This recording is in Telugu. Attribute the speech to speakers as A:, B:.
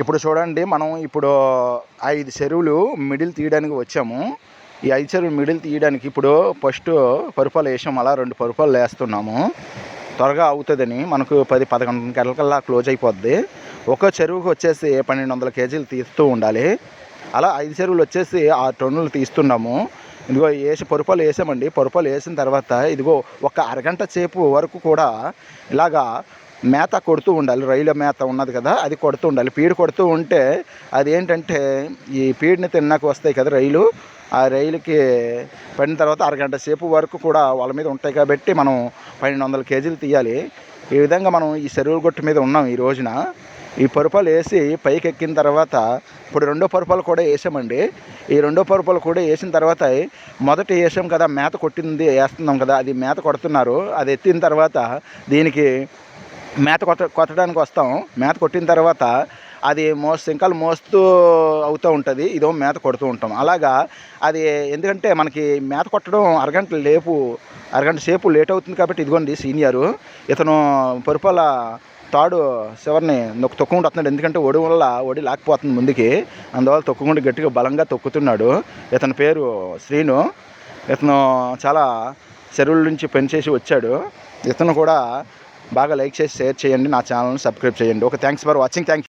A: ఇప్పుడు చూడండి మనం ఇప్పుడు ఐదు చెరువులు మిడిల్ తీయడానికి వచ్చాము. ఈ ఐదు చెరువులు మిడిల్ తీయడానికి ఇప్పుడు ఫస్ట్ పరుపాలు వేసాము. అలా రెండు పరుపాలు వేస్తున్నాము త్వరగా అవుతుందని మనకు పది పదకొండు గంటలకల్లా క్లోజ్ అయిపోద్ది. ఒక చెరువుకి వచ్చేసి పన్నెండు వందల కేజీలు తీస్తూ ఉండాలి. అలా ఐదు చెరువులు వచ్చేసి ఆరు టన్నులు తీస్తున్నాము. ఇదిగో వేసి పరుపాలు వేసామండి. పరుపాలు వేసిన తర్వాత ఇదిగో ఒక అరగంట సేపు వరకు కూడా ఇలాగా మేత కొడుతూ ఉండాలి. రైలు మేత ఉన్నది కదా అది కొడుతూ ఉండాలి. పీడు కొడుతూ ఉంటే అది ఏంటంటే ఈ పీడిని తిన్నాక వస్తాయి కదా రైలు. ఆ రైలుకి పడిన తర్వాత అరగంట సేపు వరకు కూడా వాళ్ళ మీద ఉంటాయి కాబట్టి మనం పన్నెండు వందల కేజీలు తీయాలి. ఈ విధంగా మనం ఈ చెరువుల గొట్టు మీద ఉన్నాం ఈ రోజున. ఈ పరుపాలు వేసి పైకి ఎక్కిన తర్వాత ఇప్పుడు రెండో పరుపాలు కూడా వేసామండి. ఈ రెండో పరుపాలు కూడా వేసిన తర్వాత మొదట వేసాం కదా మేత కొట్టింది వేస్తున్నాం కదా అది మేత కొడుతున్నారు. అది ఎత్తిన తర్వాత దీనికి మేత కొట్ట కొట్టడానికి వస్తాం. మేత కొట్టిన తర్వాత అది మోస్ సింకాలు మోస్తూ అవుతూ ఉంటుంది. ఇదో మేత కొడుతూ ఉంటాం. అలాగా అది ఎందుకంటే మనకి మేత కొట్టడం అరగంట లేపు అరగంట సేపు లేట్ అవుతుంది కాబట్టి ఇదిగోండి సీనియరు ఇతను పరుపాల తాడు చివరిని నొక్కు తొక్కుకుంటూ వస్తున్నాడు. ఎందుకంటే ఒడి వల్ల ఒడి లేకపోతుంది ముందుకి. అందువల్ల తొక్కుకుంటూ గట్టిగా బలంగా తొక్కుతున్నాడు. ఇతని పేరు శ్రీను. ఇతను చాలా చెరువుల నుంచి పనిచేసి వచ్చాడు. ఇతను కూడా బాగా లైక్ చేసి షేర్ చేయండి నా ఛానల్ని సబ్స్క్రైబ్ చేయండి. Okay thanks for watching. Thank